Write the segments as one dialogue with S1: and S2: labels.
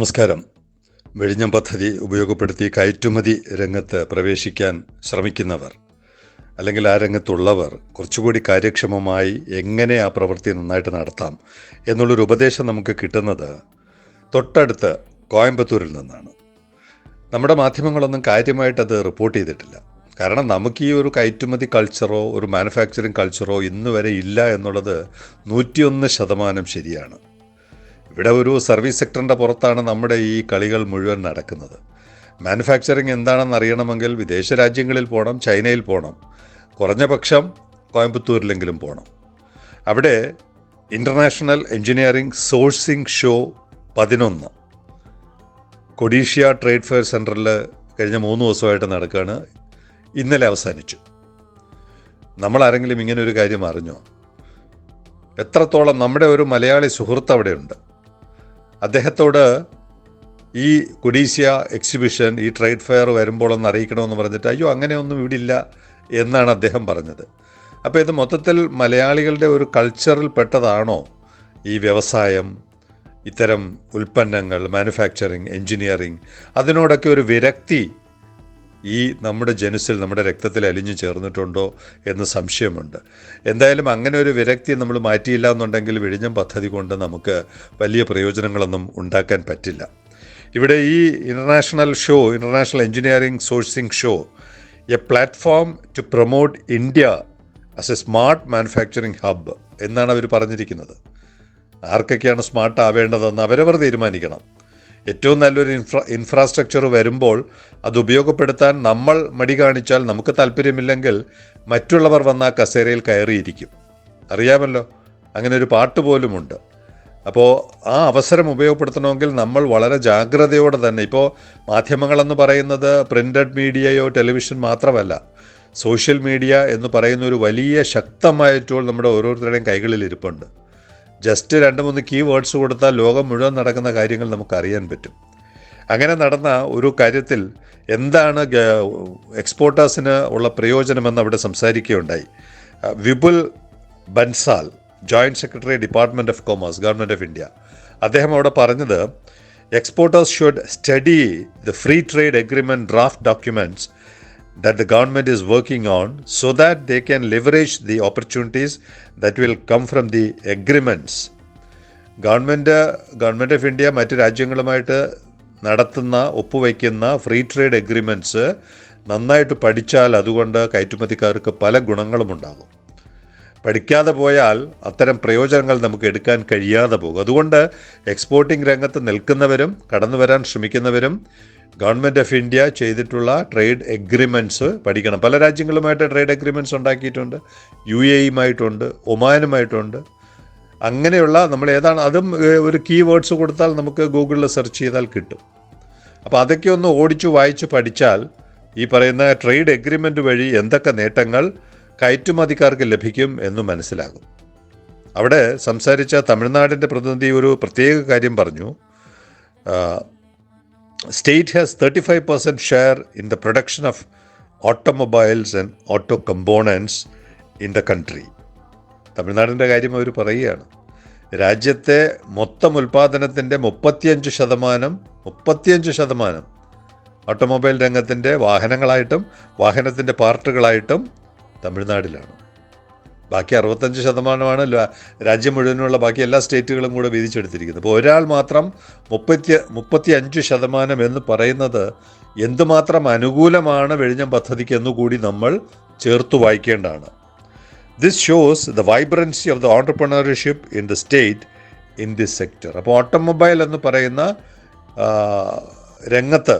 S1: നമസ്കാരം. വെഴിഞ്ഞം പദ്ധതി ഉപയോഗപ്പെടുത്തി കയറ്റുമതി രംഗത്ത് പ്രവേശിക്കാൻ ശ്രമിക്കുന്നവർ അല്ലെങ്കിൽ ആ രംഗത്തുള്ളവർ കുറച്ചുകൂടി കാര്യക്ഷമമായി എങ്ങനെ ആ പ്രവൃത്തി നന്നായിട്ട് നടത്താം എന്നുള്ളൊരു ഉപദേശം നമുക്ക് കിട്ടുന്നത് തൊട്ടടുത്ത് കോയമ്പത്തൂരിൽ നിന്നാണ്. നമ്മുടെ മാധ്യമങ്ങളൊന്നും കാര്യമായിട്ട് അത് റിപ്പോർട്ട് ചെയ്തിട്ടില്ല. കാരണം നമുക്ക് ഈ ഒരു കയറ്റുമതി കൾച്ചറോ ഒരു മാനുഫാക്ചറിങ് കൾച്ചറോ ഇന്നുവരെ ഇല്ല എന്നുള്ളത് നൂറ്റിയൊന്ന് ശതമാനം ശരിയാണ്. ഇവിടെ ഒരു സർവീസ് സെക്ടറിന്റെ പുറത്താണ് നമ്മുടെ ഈ കളികൾ മുഴുവൻ നടക്കുന്നത്. മാനുഫാക്ചറിങ് എന്താണെന്ന് അറിയണമെങ്കിൽ വിദേശ രാജ്യങ്ങളിൽ പോകണം ചൈനയിൽ പോകണം കുറഞ്ഞ പക്ഷം കോയമ്പത്തൂരിലെങ്കിലും പോകണം അവിടെ ഇന്റർനാഷണൽ എഞ്ചിനീയറിംഗ് സോഴ്സിംഗ് ഷോ പതിനൊന്ന്. കൊഡീഷ്യ ട്രേഡ് ഫെയർ സെന്ററിൽ കഴിഞ്ഞ മൂന്ന് ദിവസമായിട്ട് നടക്കുകയാണ്. ഇന്നലെ അവസാനിച്ചു. നമ്മൾ ആരെങ്കിലും ഇങ്ങനെ ഒരു കാര്യം അറിഞ്ഞോ? എത്രത്തോളം നമ്മുടെ ഒരു മലയാളി സുഹൃത്ത് അവിടെയുണ്ട്. അദ്ദേഹത്തോട് ഈ കൊഡീഷ്യ എക്സിബിഷൻ ഈ ട്രേഡ് ഫെയർ വരുമ്പോൾ ഒന്ന് അറിയിക്കണമെന്ന് പറഞ്ഞിട്ട് അയ്യോ അങ്ങനെയൊന്നും ഇവിടെ ഇല്ല എന്നാണ് അദ്ദേഹം പറഞ്ഞത്. അപ്പോൾ ഇത് മൊത്തത്തിൽ മലയാളികളുടെ ഒരു കൾച്ചറിൽ പെട്ടതാണോ? ഈ വ്യവസായം ഇത്തരം ഉൽപ്പന്നങ്ങൾ മാനുഫാക്ചറിങ് എൻജിനീയറിങ് അതിനോടൊക്കെ ഒരു വിരക്തി ഈ നമ്മുടെ ജനുസിൽ നമ്മുടെ രക്തത്തിൽ അലിഞ്ഞു ചേർന്നിട്ടുണ്ടോ എന്ന് സംശയമുണ്ട്. എന്തായാലും അങ്ങനെ ഒരു വിരക്തി നമ്മൾ മാറ്റിയില്ല എന്നുണ്ടെങ്കിൽ വിഴിഞ്ഞം പദ്ധതി കൊണ്ട് നമുക്ക് വലിയ പ്രയോജനങ്ങളൊന്നും ഉണ്ടാക്കാൻ പറ്റില്ല. ഇവിടെ ഈ international show international engineering sourcing show a platform to promote India as a smart manufacturing hub എന്നാണ് അവർ പറഞ്ഞിരിക്കുന്നത്. ആർക്കൊക്കെയാണ് സ്മാർട്ട് ആവേണ്ടതെന്ന് അവരവർ തീരുമാനിക്കണം. ഏറ്റവും നല്ലൊരു ഇൻഫ്രാ ഇൻഫ്രാസ്ട്രക്ചർ വരുമ്പോൾ അത് ഉപയോഗപ്പെടുത്താൻ നമ്മൾ മടി കാണിച്ചാൽ നമുക്ക് താല്പര്യമില്ലെങ്കിൽ മറ്റുള്ളവർ വന്ന ആ കസേരയിൽ കയറിയിരിക്കും. അറിയാമല്ലോ? അങ്ങനെ ഒരു പാട്ട് പോലുമുണ്ട്. അപ്പോൾ ആ അവസരം ഉപയോഗപ്പെടുത്തണമെങ്കിൽ നമ്മൾ വളരെ ജാഗ്രതയോടെ തന്നെ ഇപ്പോൾ മാധ്യമങ്ങളെന്ന് പറയുന്നത് പ്രിന്റഡ് മീഡിയയോ ടെലിവിഷൻ മാത്രമല്ല സോഷ്യൽ മീഡിയ എന്ന് പറയുന്ന ഒരു വലിയ ശക്തമായ ടൂൾ നമ്മുടെ ഓരോരുത്തരുടെയും കൈകളിൽ ഇരിപ്പുണ്ട്. ജസ്റ്റ് രണ്ട് മൂന്ന് കീ വേർഡ്സ് കൊടുത്താൽ ലോകം മുഴുവൻ നടക്കുന്ന കാര്യങ്ങൾ നമുക്ക് അറിയാൻ പറ്റും. അങ്ങനെ നടന്ന ഒരു കാര്യത്തിൽ എന്താണ് എക്സ്പോർട്ടേഴ്സിന് ഉള്ള പ്രയോജനമെന്ന് അവിടെ സംസാരിക്കുകയുണ്ടായി. Vipul Bansal joint secretary department of commerce government of India അദ്ദേഹം അവിടെ പറഞ്ഞത് exporters should study the free trade agreement draft documents that the government is working on so that they can leverage the opportunities that will come from the agreements. Government government of India മറ്റ് രാജ്യങ്ങളുമായിട്ട് നടത്തുന്ന ഒപ്പുവയ്ക്കുന്ന free trade agreements നന്നായിട്ട് പഠിച്ചാൽ അതുകൊണ്ട് കയറ്റുമതിക്കാർക്ക് പല ഗുണങ്ങളും ഉണ്ടാകും പഠിക്കാതെ പോയാൽ അത്തരം പ്രയോജനങ്ങൾ നമുക്ക് എടുക്കാൻ കഴിയാതെ പോകും അതുകൊണ്ട് എക്സ്പോർട്ടിംഗ് രംഗത്ത് നിൽക്കുന്നവരും കടന്നു വരാൻ ശ്രമിക്കുന്നവരും ഗവൺമെന്റ് ഓഫ് ഇന്ത്യ ചെയ്തിട്ടുള്ള ട്രേഡ് എഗ്രിമെന്റ്സ് പഠിക്കണം. പല രാജ്യങ്ങളുമായിട്ട് ട്രേഡ് എഗ്രിമെന്റ്സ് ഉണ്ടാക്കിയിട്ടുണ്ട്. യു എ ഇയുമായിട്ടുണ്ട് ഒമാനുമായിട്ടുണ്ട്. അങ്ങനെയുള്ള നമ്മൾ ഏതാണ് അതും ഒരു കീ വേർഡ്സ് കൊടുത്താൽ നമുക്ക് ഗൂഗിളിൽ സെർച്ച് ചെയ്താൽ കിട്ടും. അപ്പോൾ അതൊക്കെ ഒന്ന് ഓടിച്ചു വായിച്ച് പഠിച്ചാൽ ഈ പറയുന്ന ട്രേഡ് എഗ്രിമെന്റ് വഴി എന്തൊക്കെ നേട്ടങ്ങൾ കയറ്റുമതിക്കാർക്ക് ലഭിക്കും എന്ന് മനസ്സിലാകും. അവിടെ സംസാരിച്ച തമിഴ്നാടിന്റെ പ്രതിനിധി ഒരു പ്രത്യേക കാര്യം പറഞ്ഞു. State has thirty five percent share in the production of automobiles and auto components in the country തമിഴ്നാടിന്റെ കാര്യം അവർ പറയുകയാണ്. രാജ്യത്തെ മൊത്തം ഉൽപ്പാദനത്തിന്റെ മുപ്പത്തിയഞ്ച് ശതമാനം മുപ്പത്തിയഞ്ച് ശതമാനം ഓട്ടോമൊബൈൽ രംഗത്തിന്റെ വാഹനങ്ങളായിട്ടും വാഹനത്തിന്റെ പാർട്ടുകളായിട്ടും തമിഴ്നാടിലാണ്. ബാക്കി അറുപത്തഞ്ച് ശതമാനമാണ് രാജ്യം മുഴുവനുള്ള ബാക്കി എല്ലാ സ്റ്റേറ്റുകളും കൂടെ വീതിച്ചെടുത്തിരിക്കുന്നത് അപ്പോൾ ഒരാൾ മാത്രം മുപ്പത്തി മുപ്പത്തി അഞ്ച് ശതമാനം എന്ന് പറയുന്നത് എന്തുമാത്രം അനുകൂലമാണ് വെഴിഞ്ഞം പദ്ധതിക്ക് എന്നുകൂടി നമ്മൾ ചേർത്ത് വായിക്കേണ്ടതാണ്. This shows the vibrancy of the entrepreneurship in the state in this sector അപ്പോൾ ഓട്ടോമൊബൈൽ എന്ന് പറയുന്ന രംഗത്ത്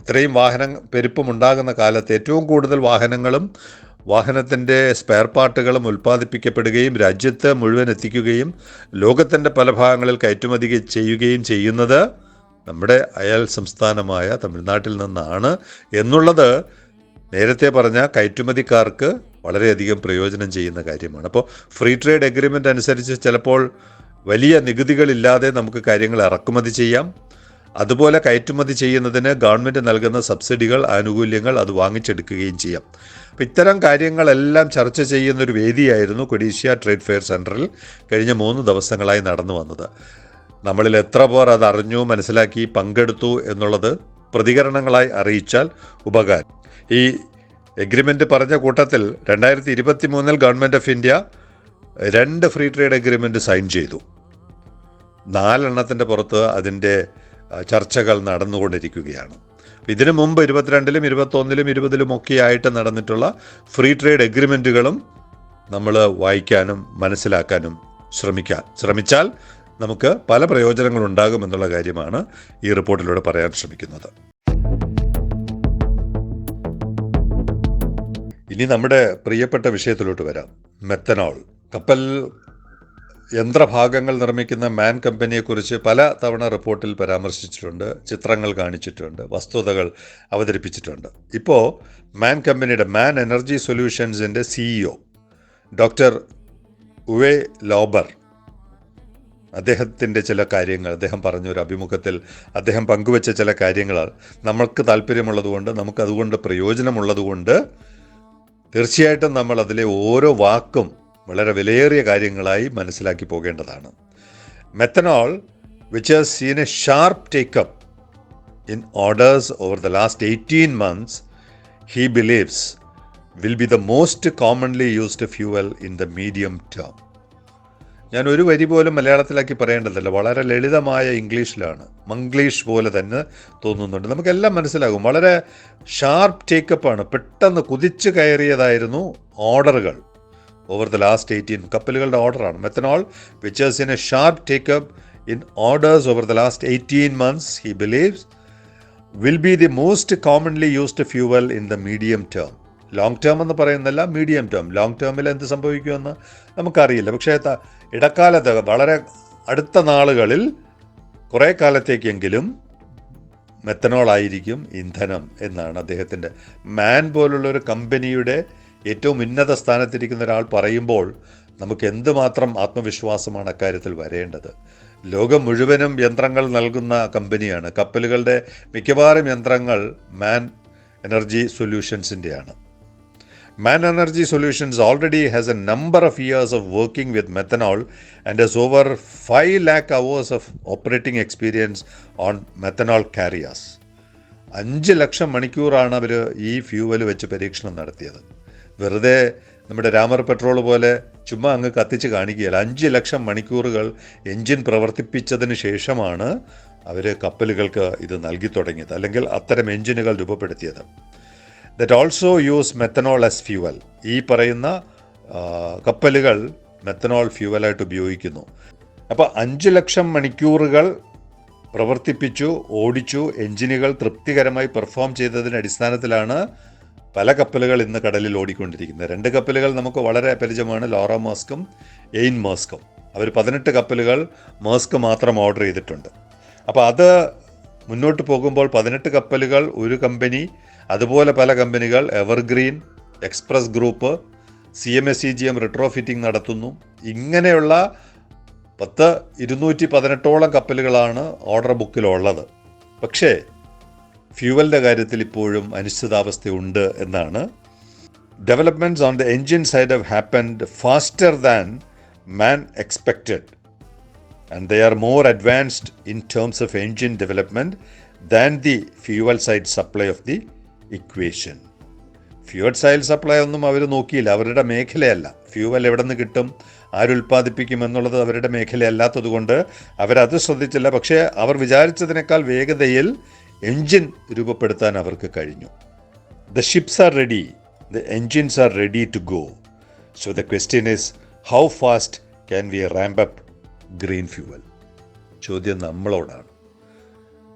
S1: ഇത്രയും വാഹനം പെരുപ്പം ഉണ്ടാകുന്ന കാലത്ത് ഏറ്റവും കൂടുതൽ വാഹനങ്ങളും വാഹനത്തിന്റെ സ്പെയർ പാർട്ടുകളും ഉൽപ്പാദിപ്പിക്കപ്പെടുകയും രാജ്യത്ത് മുഴുവൻ എത്തിക്കുകയും ലോകത്തിന്റെ പല ഭാഗങ്ങളിൽ കയറ്റുമതി ചെയ്യുകയും ചെയ്യുന്നത് നമ്മുടെ അയൽ സംസ്ഥാനമായ തമിഴ്നാട്ടിൽ നിന്നാണ് എന്നുള്ളത് നേരത്തെ പറഞ്ഞ കയറ്റുമതിക്കാർക്ക് വളരെയധികം പ്രയോജനം ചെയ്യുന്ന കാര്യമാണ്. അപ്പോൾ ഫ്രീ ട്രേഡ് എഗ്രിമെന്റ് അനുസരിച്ച് ചിലപ്പോൾ വലിയ നികുതികളില്ലാതെ നമുക്ക് കാര്യങ്ങൾ ഇറക്കുമതി ചെയ്യാം. അതുപോലെ കയറ്റുമതി ചെയ്യുന്നതിന് ഗവൺമെന്റ് നൽകുന്ന സബ്സിഡികൾ ആനുകൂല്യങ്ങൾ അത് വാങ്ങിച്ചെടുക്കുകയും ചെയ്യാം. അപ്പം ഇത്തരം കാര്യങ്ങളെല്ലാം ചർച്ച ചെയ്യുന്നൊരു വേദിയായിരുന്നു കൊഡീഷ്യ ട്രേഡ് ഫെയർ സെന്ററിൽ കഴിഞ്ഞ മൂന്ന് ദിവസങ്ങളായി നടന്നു വന്നത്. നമ്മളിൽ എത്ര പേർ അത് അറിഞ്ഞു മനസ്സിലാക്കി പങ്കെടുത്തു എന്നുള്ളത് പ്രതികരണങ്ങളായി അറിയിച്ചാൽ ഉപകാരം. ഈ എഗ്രിമെന്റ് പറഞ്ഞ കൂട്ടത്തിൽ രണ്ടായിരത്തി ഇരുപത്തി മൂന്നിൽ ഗവൺമെന്റ് ഓഫ് ഇന്ത്യ രണ്ട് ഫ്രീ ട്രേഡ് എഗ്രിമെന്റ് സൈൻ ചെയ്തു. നാലെണ്ണത്തിന്റെ പുറത്ത് അതിന്റെ ചർച്ചകൾ നടന്നുകൊണ്ടിരിക്കുകയാണ്. ഇതിനു മുമ്പ് ഇരുപത്തിരണ്ടിലും ഇരുപത്തൊന്നിലും ഇരുപതിലും ഒക്കെ ആയിട്ട് നടന്നിട്ടുള്ള ഫ്രീ ട്രേഡ് എഗ്രിമെന്റുകളും നമ്മൾ വായിക്കാനും മനസ്സിലാക്കാനും ശ്രമിക്കാൻ ശ്രമിച്ചാൽ നമുക്ക് പല പ്രയോജനങ്ങളുണ്ടാകും എന്നുള്ള കാര്യമാണ് ഈ റിപ്പോർട്ടിലൂടെ പറയാൻ ശ്രമിക്കുന്നത്. ഇനി നമ്മുടെ പ്രിയപ്പെട്ട വിഷയത്തിലോട്ട് വരാം. മെത്തനോൾ. കപ്പൽ യന്ത്രഭാഗങ്ങൾ നിർമ്മിക്കുന്ന മാൻ കമ്പനിയെക്കുറിച്ച് പല തവണ റിപ്പോർട്ടിൽ പരാമർശിച്ചിട്ടുണ്ട് ചിത്രങ്ങൾ കാണിച്ചിട്ടുണ്ട് വസ്തുതകൾ അവതരിപ്പിച്ചിട്ടുണ്ട്. ഇപ്പോൾ മാൻ കമ്പനിയുടെ മാൻ എനർജി സൊല്യൂഷൻസിന്റെ സിഇഒ ഡോക്ടർ ഉവേ ലോബർ അദ്ദേഹത്തിന്റെ ചില കാര്യങ്ങൾ അദ്ദേഹം പറഞ്ഞ ഒരു അഭിമുഖത്തിൽ അദ്ദേഹം പങ്കുവച്ച ചില കാര്യങ്ങൾ നമ്മൾക്ക് താല്പര്യമുള്ളതുകൊണ്ട് നമുക്കതുകൊണ്ട് പ്രയോജനമുള്ളതുകൊണ്ട് തീർച്ചയായിട്ടും നമ്മൾ അതിലെ ഓരോ വാക്കും വളരെ വിലയേറിയ കാര്യങ്ങളായി മനസ്സിലാക്കി പോകേണ്ടതാണ്. Methanol which has seen a sharp take up in orders over the last eighteen months he believes will be the most commonly used fuel in the medium term ഞാൻ ഒരു വരി പോലും മലയാളത്തിലാക്കി പറയേണ്ടതല്ല. വളരെ ലളിതമായ ഇംഗ്ലീഷിലാണ്. മംഗ്ലീഷ് പോലെ തന്നെ തോന്നുന്നുണ്ട്. നമുക്കെല്ലാം മനസ്സിലാകും. വളരെ ഷാർപ്പ് ടേക്കപ്പാണ് പെട്ടെന്ന് കുതിച്ചു കയറിയതായിരുന്നു ഓർഡറുകൾ ഓവർ ദ ലാസ്റ്റ് എയ്റ്റീൻ കപ്പലുകളുടെ ഓർഡറാണ്. Methanol which has in a sharp take up in orders over the last eighteen months he believes will be the most commonly used fuel in the medium term long term എന്ന് പറയുന്നില്ല medium term long ടേമിൽ എന്ത് സംഭവിക്കുമെന്ന് നമുക്കറിയില്ല. പക്ഷേ ഇടക്കാലത്ത് വളരെ അടുത്ത നാളുകളിൽ കുറേ കാലത്തേക്കെങ്കിലും മെത്തനോൾ ആയിരിക്കും ഇന്ധനം എന്നാണ് അദ്ദേഹത്തിന്റെ. മാൻ പോലുള്ള ഒരു കമ്പനിയുടെ ഏറ്റവും ഉന്നത സ്ഥാനത്തിരിക്കുന്ന ഒരാൾ പറയുമ്പോൾ നമുക്ക് എന്തുമാത്രം ആത്മവിശ്വാസമാണ് അക്കാര്യത്തിൽ വരേണ്ടത്? ലോകം മുഴുവനും യന്ത്രങ്ങൾ നൽകുന്ന കമ്പനിയാണ്. കപ്പലുകളുടെ മിക്കവാറും യന്ത്രങ്ങൾ MAN energy സൊല്യൂഷൻസിന്റെയാണ്. MAN energy solutions already has a number of years of working with methanol and as over five lakh hours of operating experience on methanol carriers. അഞ്ച് ലക്ഷം മണിക്കൂറാണ് അവർ ഈ ഫ്യൂവൽ വെച്ച് പരീക്ഷണം നടത്തിയത്. വെറുതെ നമ്മുടെ രാമർ പെട്രോൾ പോലെ ചുമ്മാ അങ്ങ് കത്തിച്ച് കാണിക്കുകയില്ല. അഞ്ച് ലക്ഷം മണിക്കൂറുകൾ എൻജിൻ പ്രവർത്തിപ്പിച്ചതിന് ശേഷമാണ് അവർ കപ്പലുകൾക്ക് ഇത് നൽകി തുടങ്ങിയത് അല്ലെങ്കിൽ അത്തരം എൻജിനുകൾ രൂപപ്പെടുത്തിയത്. That also use methanol as fuel ഈ പറയുന്ന കപ്പലുകൾ മെത്തനോൾ ഫ്യൂവലായിട്ട് ഉപയോഗിക്കുന്നു. അപ്പോൾ അഞ്ച് ലക്ഷം മണിക്കൂറുകൾ പ്രവർത്തിപ്പിച്ചു ഓടിച്ചു എഞ്ചിനുകൾ തൃപ്തികരമായി പെർഫോം ചെയ്തതിന്റെ അടിസ്ഥാനത്തിലാണ് പല കപ്പലുകൾ ഇന്ന് കടലിൽ ഓടിക്കൊണ്ടിരിക്കുന്നത് രണ്ട് കപ്പലുകൾ നമുക്ക് വളരെ പരിചയമാണ് ലോറ മാസ്കും എയിൻ മാസ്കും. അവർ പതിനെട്ട് കപ്പലുകൾ മാസ്ക് മാത്രം ഓർഡർ ചെയ്തിട്ടുണ്ട്. അപ്പോൾ അത് മുന്നോട്ട് പോകുമ്പോൾ പതിനെട്ട് കപ്പലുകൾ ഒരു കമ്പനി അതുപോലെ പല കമ്പനികൾ Evergreen express group C M S C G M retrofitting നടത്തുന്നു. ഇങ്ങനെയുള്ള പത്ത് ഇരുന്നൂറ്റി പതിനെട്ടോളം കപ്പലുകളാണ് ഓർഡർ ബുക്കിലുള്ളത്. പക്ഷേ ഫ്യൂവലിന്റെ കാര്യത്തിൽ ഇപ്പോഴും അനിശ്ചിതാവസ്ഥയുണ്ട് എന്നാണ്. Developments on the engine side have happened faster than MAN expected and they are more advanced in terms of engine development than the fuel side supply of the equation fuel side supply ഒന്നും അവർ നോക്കിയില്ല. അവരുടെ മേഖലയല്ല. Fuel എവിടെ നിന്ന് കിട്ടും? ആരുൽപ്പാദിപ്പിക്കും എന്നുള്ളത് അവരുടെ മേഖലയല്ലാത്തതുകൊണ്ട് അവരത് ശ്രദ്ധിച്ചില്ല. പക്ഷേ അവർ വിചാരിച്ചതിനേക്കാൾ വേഗതയിൽ എൻജിൻ രൂപപ്പെടുത്താൻ അവർക്ക് കഴിഞ്ഞു. The ships are ready the engines are ready to go so the question is how fast can we ramp up green fuel ചോദ്യം നമ്മളോടാണ്.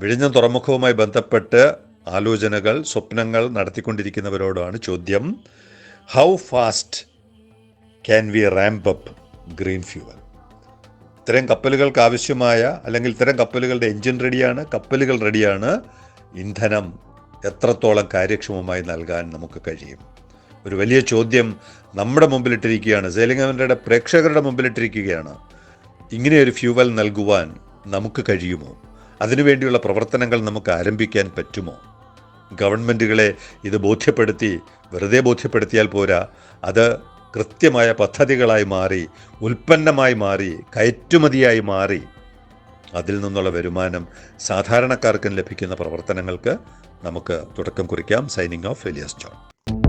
S1: വിഴിഞ്ഞ തുറമുഖവുമായി ബന്ധപ്പെട്ട് ആലോചനകൾ സ്വപ്നങ്ങൾ നടത്തിക്കൊണ്ടിരിക്കുന്നവരോടാണ് ചോദ്യം how fast can we ramp up green fuel ഇത്തരം കപ്പലുകൾക്ക് ആവശ്യമായ അല്ലെങ്കിൽ ഇത്തരം കപ്പലുകളുടെ എൻജിൻ റെഡിയാണ് കപ്പലുകൾ റെഡിയാണ്. ഇന്ധനം എത്രത്തോളം കാര്യക്ഷമമായി നൽകാൻ നമുക്ക് കഴിയും? ഒരു വലിയ ചോദ്യം നമ്മുടെ മുമ്പിലിട്ടിരിക്കുകയാണ്. സേലിംഗവന്റെ പ്രേക്ഷകരുടെ മുമ്പിലിട്ടിരിക്കുകയാണ്. ഇങ്ങനെയൊരു ഫ്യൂവൽ നൽകുവാൻ നമുക്ക് കഴിയുമോ? അതിനുവേണ്ടിയുള്ള പ്രവർത്തനങ്ങൾ നമുക്ക് ആരംഭിക്കാൻ പറ്റുമോ? ഗവൺമെന്റുകളെ ഇത് ബോധ്യപ്പെടുത്തി വെറുതെ ബോധ്യപ്പെടുത്തിയാൽ പോരാ. അത് കൃത്യമായ പദ്ധതികളായി മാറി ഉൽപ്പന്നമായി മാറി കയറ്റുമതിയായി മാറി. അതിൽ നിന്നുള്ള വരുമാനം സാധാരണക്കാർക്കും ലഭിക്കുന്ന പ്രവർത്തനങ്ങൾക്ക് നമുക്ക് തുടക്കം കുറിക്കാം. Signing off Elias John